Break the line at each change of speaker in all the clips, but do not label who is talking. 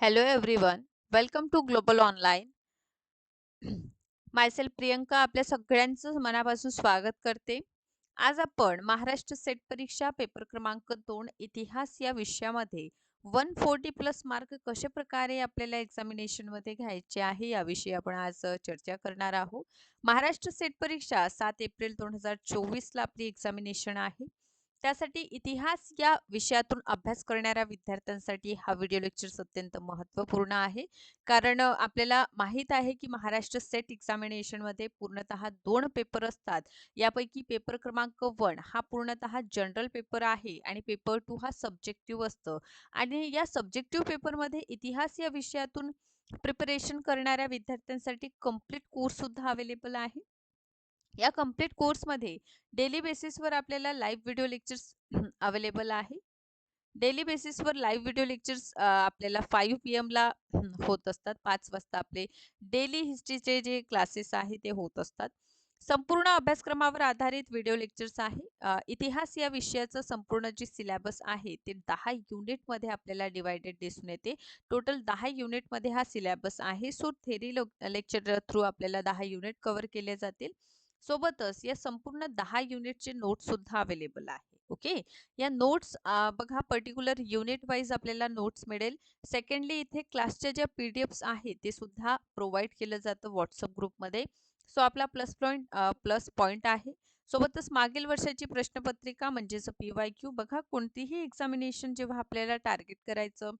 Hello everyone, welcome to Global Online. मायसेल Priyanka आपल्या सगळ्यांचं मनापासून स्वागत करते. आज आपण महाराष्ट्र सेट परीक्षा पेपर क्रमांक दोन इतिहास या विषयामध्ये वन फोर्टी प्लस मार्क कशा प्रकारे आपल्याला एक्झामिनेशनमध्ये घ्यायचे आहे याविषयी आपण आज चर्चा करणार आहोत. महाराष्ट्र सेट परीक्षा सात एप्रिल दोन हजार चोवीसला आपली एक्झामिनेशन आहे. त्यासाठी इतिहास या विषयातून अभ्यास करणाऱ्या विद्यार्थ्यांसाठी हा व्हिडिओ लेक्चर अत्यंत महत्त्वपूर्ण आहे. कारण आपल्याला माहीत आहे की महाराष्ट्र सेट एक्झामिनेशनमध्ये पूर्णतः दोन पेपर असतात. यापैकी पेपर क्रमांक वन हा पूर्णतः जनरल पेपर आहे आणि पेपर टू हा सब्जेक्टिव्ह असतं आणि या सब्जेक्टिव्ह पेपरमध्ये इतिहास या विषयातून प्रिपरेशन करणाऱ्या विद्यार्थ्यांसाठी कंप्लीट कोर्ससुद्धा अवेलेबल आहे. या कंप्लीट कोर्समध्ये डेली बेसिसवर आपल्याला लाईव्ह व्हिडिओ लेक्चर्स अवेलेबल आहे. डेली बेसिसवर लाईव्ह व्हिडिओ लेक्चर्स आपल्याला फाईव्ह पी एमला होत असतात. पाच वाजता आपले डेली हिस्ट्रीचे जे क्लासेस आहे ते होत असतात. संपूर्ण अभ्यासक्रमावर आधारित व्हिडिओ लेक्चर्स आहे. इतिहास या विषयाचं संपूर्ण जे सिलेबस आहे ते दहा युनिटमध्ये आपल्याला डिवायडेड दिसून येते. टोटल दहा युनिटमध्ये हा सिलेबस आहे. सो थेरी लेक्चर थ्रू आपल्याला दहा युनिट कव्हर केले जातील. सोबतच या संपूर्ण दहा युनिटचे नोट्स सुद्धा अवेलेबल आहे. ओके. या नोट्स बघा पर्टिक्युलर युनिट वाईज आपल्याला नोट्स मिळेल. सेकंडली इथे क्लासच्या ज्या पी-डी-एफ्स आहेत ते सुद्धा प्रोव्हाइड केलं जातं व्हॉट्सअप ग्रुपमध्ये. सो आपला प्लस पॉइंट प्लस पॉईंट आहे. सोबतच मागील वर्षाची प्रश्नपत्रिका म्हणजेच पी-वाय-क्यू बघा कोणतीही एक्झामिनेशन जेव्हा आपल्याला टार्गेट करायचं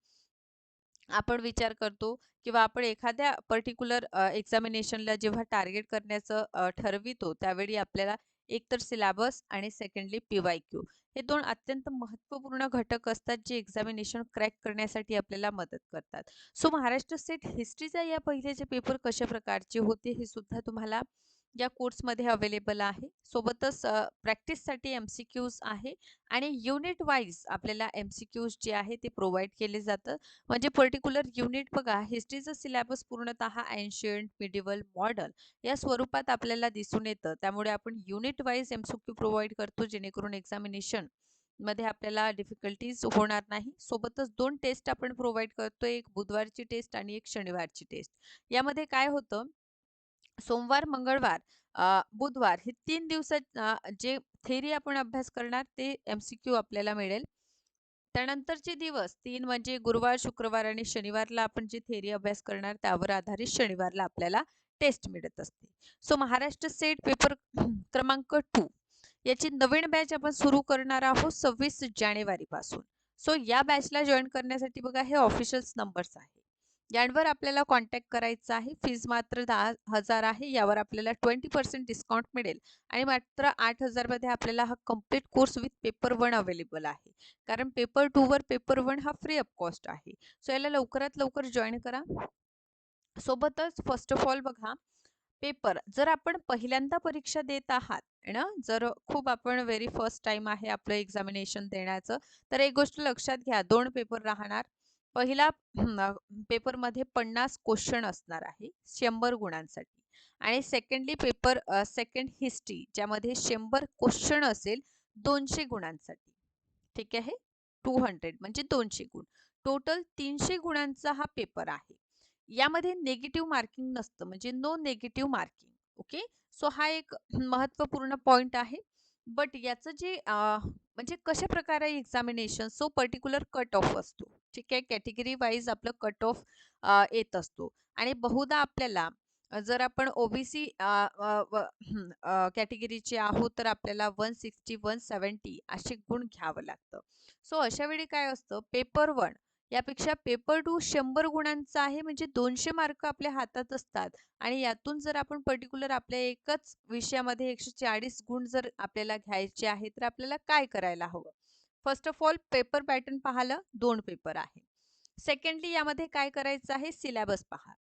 आपण विचार करतो किंवा आपण एखाद्या पर्टिक्युलर एक्झामिनेशनला जेव्हा टार्गेट करण्याचं ठरवितो त्यावेळी आपल्याला एकतर सिलेबस आणि सेकंडली पी-वाय-क्यू हे दोन अत्यंत महत्त्वपूर्ण घटक असतात जे एक्झामिनेशन क्रॅक करण्यासाठी आपल्याला मदत करतात. सो महाराष्ट्र स्टेट हिस्ट्रीचा या पहिलेचे पेपर कशा प्रकारचे होते हे सुद्धा तुम्हाला या कोर्समध्ये अवेलेबल आहे. सोबतच प्रॅक्टिससाठी एम-सी-क्यूज आहे आणि युनिट वाईज आपल्याला एम-सी-क्यूज जे आहे ते प्रोव्हाइड केले जातं. म्हणजे पर्टिक्युलर युनिट बघा हिस्ट्रीचं सिलेबस पूर्णतः एन्शियंट, मिडिवल मॉडल या स्वरूपात आपल्याला दिसून येतं. त्यामुळे आपण युनिट वाईज एम-सी-क्यू करतो जेणेकरून एक्झामिनेशनमध्ये आपल्याला डिफिकल्टीज होणार नाही. सोबतच दोन टेस्ट आपण प्रोव्हाइड करतो. एक बुधवारची टेस्ट आणि एक शनिवारची टेस्ट. यामध्ये काय होतं सोमवार, मंगळवार, बुधवार हे तीन दिवसात जे थेरी आपण अभ्यास करणार ते एम-सी-क्यू आपल्याला मिळेल. त्यानंतरचे दिवस तीन म्हणजे गुरुवार, शुक्रवार आणि शनिवारला आपण जे थेरी अभ्यास करणार त्यावर आधारित शनिवारला आपल्याला टेस्ट मिळत असते. सो महाराष्ट्र सेट पेपर क्रमांक टू याची नवीन बॅच आपण सुरू करणार आहोत 26 जानेवारीपासून. सो या बॅचला जॉईन करण्यासाठी बघा हे ऑफिशियल्स नंबर्स आहे. यांवर आपल्याला कॉन्टॅक्ट करायचा आहे. फीज मात्र दहा हजार आहे. यावर आपल्याला 20% डिस्काउंट मिळेल आणि मात्र आठ हजारमध्ये आपल्याला हा complete course with paper one available आहे. कारण पेपर टूवर पेपर वन हा फ्री ऑफ कॉस्ट आहे. सो याला लवकरात लवकर जॉईन करा. सोबतच फर्स्ट ऑफ ऑल बघा पेपर जर आपण पहिल्यांदा परीक्षा देत आहात ना, जर खूप आपण व्हेरी फर्स्ट टाइम आहे आपलं एक्झामिनेशन देण्याचं, तर एक गोष्ट लक्षात घ्या दोन पेपर राहणार. पहिला पेपरमध्ये 50 क्वेश्चन असणार आहे शंभर गुणांसाठी आणि सेकंडली पेपर सेकंड हिस्ट्री ज्यामध्ये शंभर क्वेश्चन असेल दोनशे गुणांसाठी. ठीक आहे. 200 म्हणजे दोनशे गुण. टोटल तीनशे गुणांचा हा पेपर आहे. यामध्ये निगेटिव्ह मार्किंग नसतं म्हणजे no negative marking. Okay. So हा एक महत्त्वपूर्ण पॉइंट आहे. बट याचं जे म्हणजे कशा प्रकारे examination so particular cut off असतो. ठीक आहे. कॅटेगरी वाईज आपलं कट ऑफ येत असतो आणि बहुधा आपल्याला जर आपण ओ-बी-सी कॅटेगरीचे आहोत तर आपल्याला 160-170 असे गुण घ्यावं लागतं. सो अशा वेळी काय असतं पेपर वन यापेक्षा पेपर टू शंभर गुणांचा आहे म्हणजे दोनशे मार्क आपल्या हातात असतात आणि यातून जर आपण पर्टिक्युलर आपल्या एकच विषयामध्ये 140 गुण जर आपल्याला घ्यायचे आहे तर आपल्याला काय करायला हवं? First of all paper pattern पाहिलं दोन पेपर आहे. सेकंडली यामध्ये काय करायचं आहे सिलेबस पहा.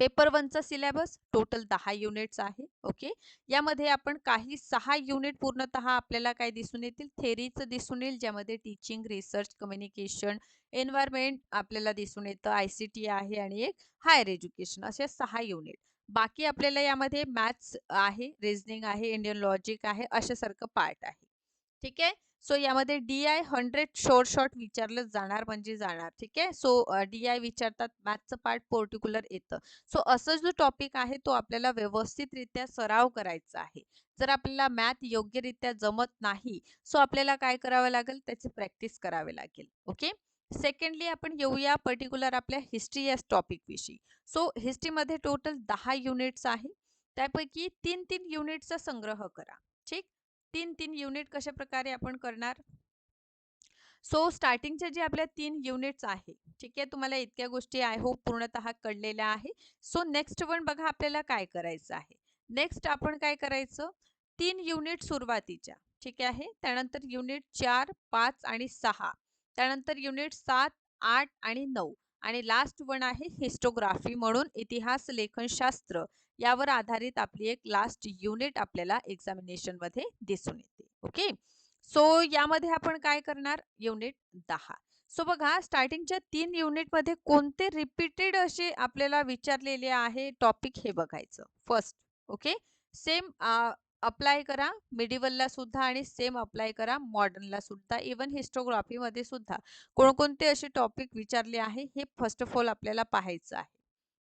पेपर वनचा सिलेबस टोटल दहा युनिट्स आहे. ओके. यामध्ये आपण काही सहा युनिट पूर्णतः आपल्याला काय दिसून येतील थेरीचं दिसून येईल ज्यामध्ये टीचिंग, रिसर्च, कम्युनिकेशन, एन्व्हायरमेंट आपल्याला दिसून येतं, आय-सी-टी आहे आणि एक हायर एज्युकेशन असे सहा युनिट. बाकी आपल्याला यामध्ये मॅथ्स आहे, रिजनिंग आहे, इंडियन लॉजिक आहे अशासारखं पार्ट आहे. ठीक आहे? सो यामध्ये D I hundred short short विचारलं जाणार म्हणजे जाणार ठीक आहे? सो डी आय विचारतात मॅथचं पार्ट पर्टिक्युलर येतं. सो असं जो टॉपिक आहे तो आपल्याला व्यवस्थितरित्या सराव करायचा आहे. जर आपल्याला मॅथ योग्यरित्या जमत नाही सो आपल्याला काय करावं लागेल? त्याची प्रॅक्टिस करावी लागेल ओके सेकंडली आपण येऊया पर्टिक्युलर आपल्या हिस्ट्री या टॉपिक विषयी. सो हिस्ट्रीमध्ये टोटल दहा युनिट्स आहे. त्यापैकी तीन तीन युनिटचा संग्रह करा ठीक? तीन तीन युनिट कशा प्रकारे आपण करणार? सो स्टार्टिंगचे जे आपल्या तीन युनिट्स आहे ठीक आहे? तुम्हाला इतक्या गोष्टी आय होप पूर्णतः कळलेल्या आहे. सो नेक्स्ट वन बघा आपल्याला काय करायचं आहे. नेक्स्ट आपण काय करायचं? तीन युनिट सुरुवातीच्या ठीक आहे? त्यानंतर युनिट चार पाच आणि सहा. त्यानंतर युनिट सात आठ आणि नऊ. आणि लास्ट वन आहे हिस्टोग्राफी म्हणून इतिहास लेखनशास्त्र यावर आधारित आपली एक लास्ट युनिट आपल्याला एक्झामिनेशनमध्ये दिसून येते. ओके सो यामध्ये आपण काय करणार? युनिट दहा. सो बघा स्टार्टिंगच्या तीन युनिटमध्ये कोणते रिपीटेड असे आपल्याला विचारलेले आहे टॉपिक हे बघायचं. फर्स्ट ओके सेम अप्लाय करा. मिडिवलला सुद्धा आणि सेम अप्लाय करा. मॉडर्नला सुद्धा. इवन हिस्टोग्राफीमध्ये सुद्धा. कोणकोणते असे टॉपिक विचारले आहे हे फर्स्ट ऑफ ऑल आपल्याला पाहायचं आहे.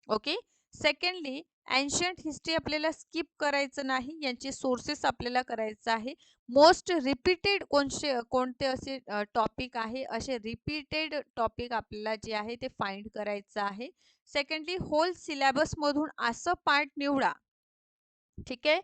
ओके सेकंडली एन्शियंट हिस्ट्री आपल्याला स्किप करायचं नाही. यांचे सोर्सेस आपल्याला करायचं आहे. मोस्ट रिपीटेड कोणते कोणते असे टॉपिक आहे? असे रिपीटेड टॉपिक आपल्याला जे आहे ते फाइंड करायचं आहे. सेकंडली होल सिलेबसमधून असं पार्ट निवडा. ठीक आहे?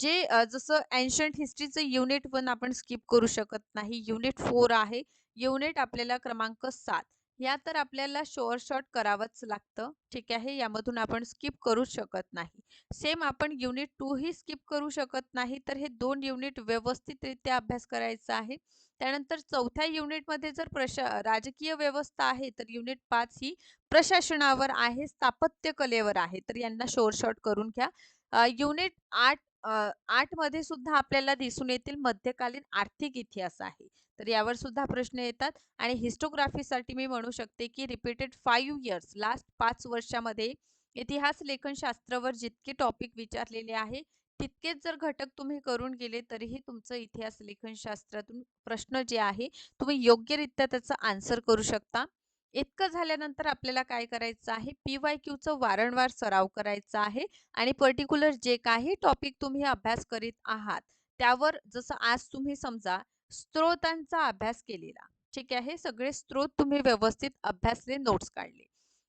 जे जसं अँशंट हिस्ट्रीचं युनिट वन आपण स्किप करू शकत नाही. युनिट फोर आहे. युनिट आपल्याला क्रमांक सात. या तर आपल्याला शोअर शॉर्ट करावंच लागतं. ठीक आहे? यामधून आपण स्किप करू शकत नाही. सेम आपण युनिट टू ही स्किप करू शकत नाही. तर हे दोन युनिट व्यवस्थितरित्या अभ्यास करायचा आहे. त्यानंतर चौथ्या युनिटमध्ये जर प्रशा राजकीय व्यवस्था आहे तर युनिट पाच ही प्रशासनावर आहे स्थापत्य कलेवर आहे. तर यांना शोर शॉर्ट करून घ्या. युनिट आठ आठमध्ये सुद्धा आपल्याला दिसून येतील मध्यकालीन आर्थिक इतिहास आहे. तर यावर सुद्धा प्रश्न येतात आणि हिस्टोग्राफीसाठी मी म्हणू शकते की रिपीटेड फाईव्ह इयर्स लास्ट पाच वर्षामध्ये इतिहास लेखनशास्त्रावर जितके टॉपिक विचारलेले आहे तितकेच जर घटक तुम्ही करून गेले तरीही तुमचं इतिहास लेखनशास्त्रातून प्रश्न जे आहे तुम्ही योग्यरित्या त्याचा आन्सर करू शकता. इतकं झाल्यानंतर आपल्याला काय करायचं आहे? पी वाय क्यूचं वारंवार सराव करायचा आहे आणि पर्टिक्युलर जे काही टॉपिक तुम्ही अभ्यास करीत आहात त्यावर जसं आज तुम्ही समजा स्त्रोतांचा अभ्यास केलेला ठीक आहे? सगळे स्त्रोत तुम्ही व्यवस्थित अभ्यासले नोट्स काढले.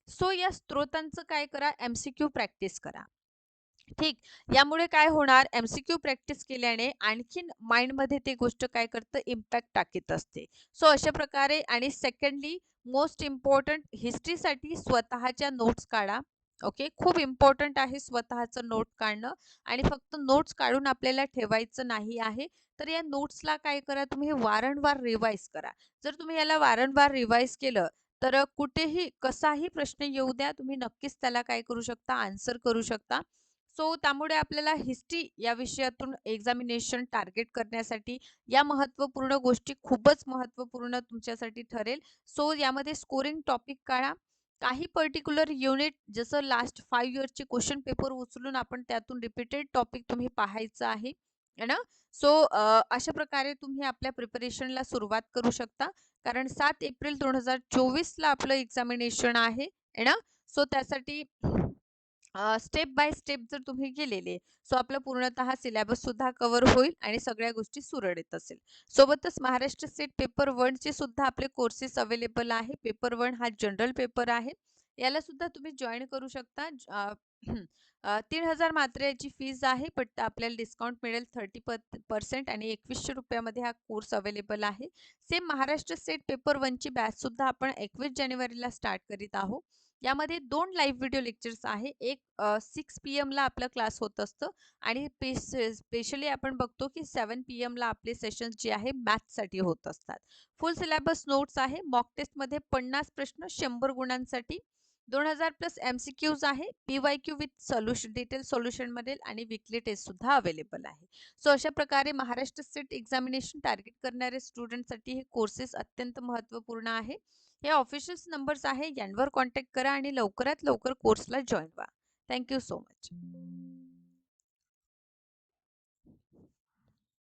सो या स्त्रोतांचं काय करा? एमसीक्यू प्रॅक्टिस करा. ठीक. यामुळे काय होणार? एमसीक्यू प्रॅक्टिस केल्याने आणखीन माइंडमध्ये ते गोष्ट काय करतं? इम्पॅक्ट टाकीत असते. सो अशा प्रकारे आणि सेकंडली मोस्ट इम्पॉर्टंट हिस्ट्रीसाठी स्वतःच्या नोट्स काढा. ओके खूप इम्पॉर्टंट आहे स्वतःचं नोट काढणं. आणि फक्त नोट्स काढून आपल्याला ठेवायचं नाही आहे तर या नोट्सला काय करा? तुम्ही वारंवार रिवाईज करा. जर तुम्ही याला वारंवार रिवाईज केलं तर कुठेही कसाही प्रश्न येऊ द्या तुम्ही नक्कीच त्याला काय करू शकता? आन्सर करू शकता. सो त्यामुळे आपल्याला हिस्ट्री या विषयातून एक्झामिनेशन टार्गेट करण्यासाठी या महत्त्वपूर्ण गोष्टी खूपच महत्त्वपूर्ण तुमच्यासाठी ठरेल. सो यामध्ये स्कोरिंग टॉपिक काढा. काही पर्टिक्युलर युनिट जसं लास्ट फाईव्ह इयरचे क्वेश्चन पेपर उचलून आपण त्यातून रिपीटेड टॉपिक तुम्ही पाहायचं आहे. ना? सो अशा प्रकारे तुम्ही आपल्या प्रिपरेशनला सुरुवात करू शकता. कारण सात एप्रिल दोन हजार चोवीसला आपलं एक्झामिनेशन आहे. ना? सो त्यासाठी स्टेप बाय स्टेप जर तुम्ही गेलेले सो आपलं पूर्णतः सिलेबस सुद्धा कव्हर होईल आणि सगळ्या गोष्टी सुरळीत असेल. सोबतच महाराष्ट्र स्टेट पेपर वनचे सुद्धा आपले कोर्सेस अवेलेबल आहे. पेपर वन हा जनरल पेपर आहे. याला सुद्धा तुम्ही जॉईन करू शकता. तीन हजार मात्र याची फीज आहे बट आपल्याला डिस्काउंट मिळेल थर्टी पर्सेंट आणि एकवीसशे रुपयामध्ये हा कोर्स अवेलेबल आहे. सेम महाराष्ट्र स्टेट पेपर वनची बॅच सुद्धा आपण एकवीस जानेवारीला स्टार्ट करीत आहोत. यामध्ये दोन लाईव्ह व्हिडिओ लेक्चर्स आहे. एक सिक्स पी एमला आपलं क्लास होत असतं आणि स्पेशली आपण बघतो की सेवन पी एमला आपले सेशन्स जे आहे मॅथ्ससाठी होत असतात. फुल सिलेबस नोट्स आहे. मॉक टेस्टमध्ये पन्नास प्रश्न शंभर गुणांसाठी. दोन हजार प्लस एम सी क्यूज आहे. P Y Q with solution detail सोल्युशनमध्ये आणि विकली टेस्ट सुद्धा अवेलेबल आहे. सो अशा प्रकारे महाराष्ट्र स्टेट एक्झामिनेशन टार्गेट करणारे स्टुडंटसाठी हे कोर्सेस अत्यंत महत्त्वपूर्ण आहे. हे ऑफिशियल्स नंबर्स आहे. यांवर कॉन्टॅक्ट करा आणि लवकरात लवकर कोर्सला जॉईन व्हा. Thank you so much